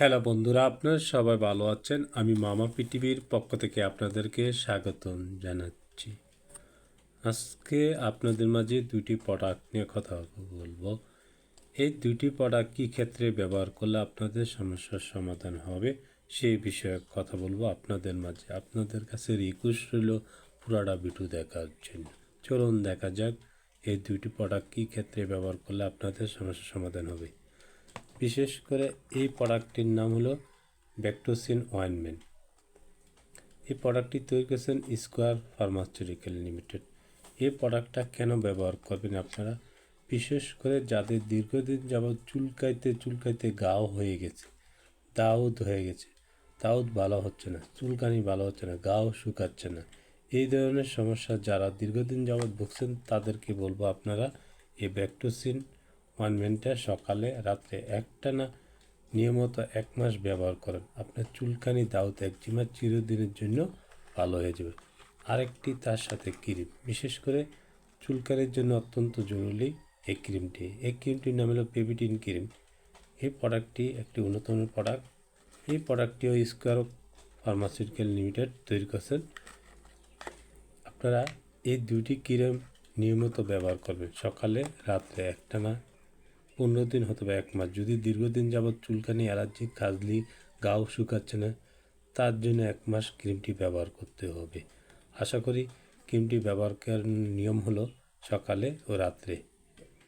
Hello বন্ধুরা, আপনারা সবাই ভালো আছেন? আমি মামা পৃথিবীর পক্ষ থেকে আপনাদেরকে স্বাগতম জানাচ্ছি। আজকে আপনাদের মাঝে দুটি প্রোডাক্ট নিয়ে কথা বলব। এই দুটি প্রোডাক্ট কী ক্ষেত্রে ব্যবহার করলে আপনাদের সমস্যার সমাধান হবে, সেই বিষয়ে কথা বলব আপনাদের মাঝে। আপনাদের কাছে রিকোয়েস্ট রইল পুরাটা ভিডিও দেখার জন্য। চলুন দেখা যাক এই দুটি প্রোডাক্ট কী ক্ষেত্রে ব্যবহার করলে আপনাদের সমস্যার সমাধান হবে। বিশেষ করে এই প্রোডাক্টটির নাম হলো ব্যাকটোসিন অয়েনমেন্ট এই প্রোডাক্টটি তৈরি করেছেন স্কোয়ার ফার্মাসিউটিক্যাল লিমিটেড এই প্রোডাক্টটা কেন ব্যবহার করবেন আপনারা? বিশেষ করে যাদের দীর্ঘদিন যাবৎ চুলকাইতে চুলকাইতে গাও হয়ে গেছে, দাউদ হয়ে গেছে, দাউদ ভালো হচ্ছে না, চুলকানি ভালো হচ্ছে না, গাও শুকাচ্ছে না, এই ধরনের সমস্যা যারা দীর্ঘদিন যাবৎ ভুগছেন তাদেরকে বলব আপনারা এই ব্যাকটোসিন অয়েনমেন্টটা সকালে রাত্রে একটা না নিয়মিত এক মাস ব্যবহার করেন। আপনার চুলকানি দাউদ একজিমা চিরদিনের জন্য ভালো হয়ে যাবে। আরেকটি তার সাথে ক্রিম, বিশেষ করে চুলকানির জন্য অত্যন্ত জরুরি এই ক্রিমটি। এই ক্রিমটির নাম হলো পেবিটিন ক্রিম। এই প্রোডাক্টটি একটি মানের প্রোডাক্ট। এই প্রোডাক্টটিও স্কোয়ার ফার্মাসিউটিক্যাল লিমিটেড তৈরি করছেন। আপনারা এই দুটি ক্রিম নিয়মিত ব্যবহার করবেন। সকালে, রাত্রে একটানা পনেরো দিন হতে বা এক মাস। যদি দীর্ঘদিন যাবৎ চুলকানি, অ্যালার্জি, খাজলি, গাও শুকাচ্ছে না, তার জন্য এক মাস ক্রিমটি ব্যবহার করতে হবে। আশা করি ক্রিমটি ব্যবহার করার নিয়ম হলো সকালে ও রাত্রে।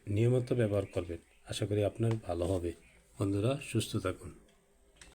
নিয়মিত ব্যবহার করবেন। আশা করি আপনার ভালো হবে। বন্ধুরা, সুস্থ থাকুন।